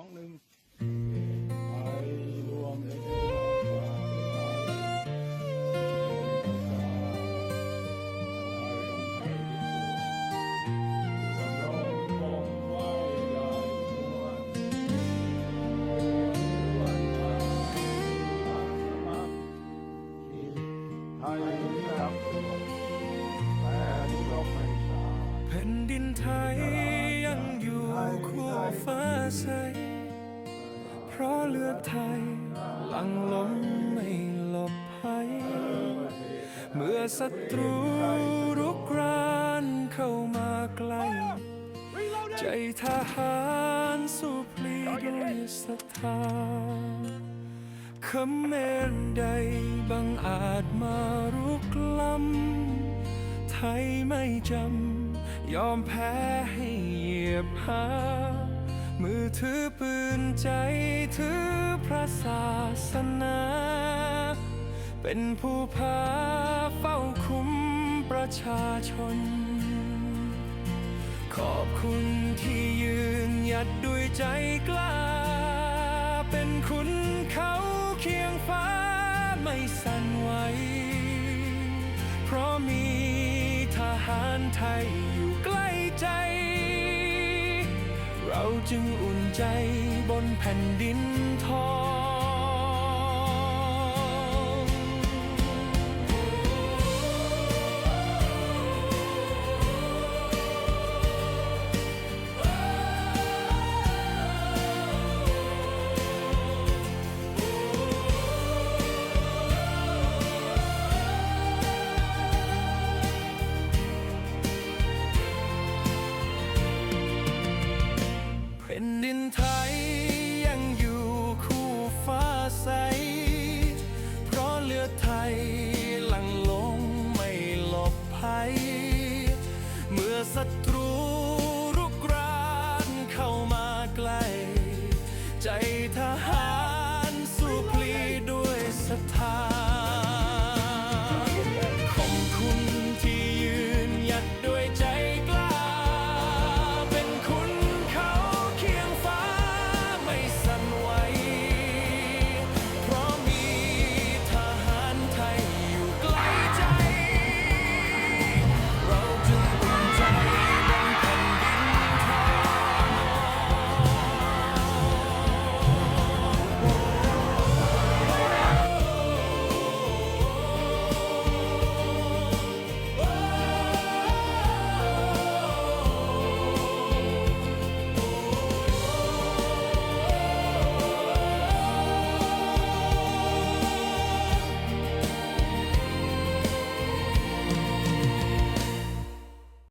องหนึ่งไปรวมในเทวาไราะเลือดไทย หลังล้มไม่หลบภัย เมื่อศัตรูรุกรานเข้ามาใกล้ ใจทหารสู้พลีด้วยศรัทธาคำเมนใดบังอาจมารุกล้ำไทยไม่จำ ยอมแพ้ให้เหยียบหา มือถือปืนใจถือพระศาสนา เป็นผู้พาเฝ้าคุ้มประชาชน ขอบคุณที่ยืนหยัดด้วยใจกล้า เป็นคุณเขาเคียงฟ้าไม่สั่นไหว เพราะมีทหารไทยอยู่ใกล้ใจ เราจึงอุ่นใจบนแผ่นดินทอง นดินไทยยังอยู่คู่ฟ้าใส เพราะเลือดไทยหลั่งลงไม่หลบภัย เมื่อศัตรู